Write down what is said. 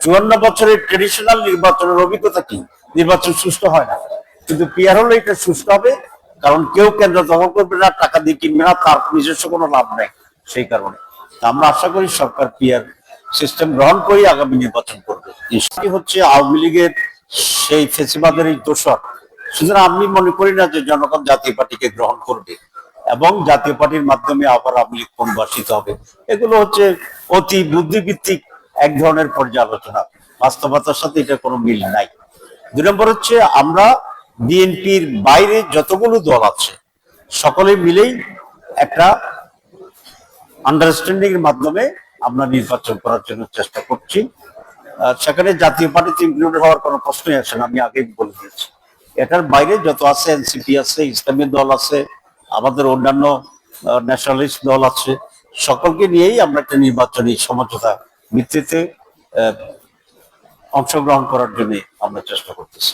চুয়ান্ন বছরের ট্রেডিশনাল নির্বাচনের অভিজ্ঞতা কি? নির্বাচন সুষ্ঠু হয় না। কিন্তু পিয়ার হলে এটা সুষ্ঠু হবে, কারণ কেউ কেন্দ্র দখল করবে না, টাকা দিয়ে কিনবে না, তার নিজস্ব কোনো লাভ নেই সেই কারণে। আমরা আশা করি সরকার পিয়ার সিস্টেম গ্রহণ করে আগামী নির্বাচন করবে। হচ্ছে, আওয়ামী লীগের সেই ফেসিবাদের এই দোষর। সুতরাং আমি মনে করি না যে জনগণ জাতীয় পার্টিকে গ্রহণ করবে এবং জাতীয় পার্টির মাধ্যমে আবার আওয়ামী লীগ পুনর্বাসিত হবে। এগুলো হচ্ছে অতি বুদ্ধিভিত্তিক এক ধরনের পর্যালোচনা। বাস্তবতার সাথে এটা কোনো মিল নাই। দুই নম্বর হচ্ছে, আমরা বিএনপির বাইরে যতগুলো দল আছে, সকলে মিলেই একটা আন্ডারস্ট্যান্ডিং এর মাধ্যমে আমরা নির্বাচন করার জন্য চেষ্টা করছি। সেখানে জাতীয় পার্টিতে ইনক্লুড হওয়ার কোনো প্রশ্নই আসে না, আমি আগেই বলে দিয়েছি। এটার বাইরে যত আছে এনসিপি আছে, ইসলামী দল আছে, আমাদের অন্যান্য ন্যাশনালিস্ট দল আছে, সকলকে নিয়েই আমরা একটা নির্বাচনী সমঝোতা ভিত্তিতে অংশগ্রহণ করার জন্য আমরা চেষ্টা করতেছি।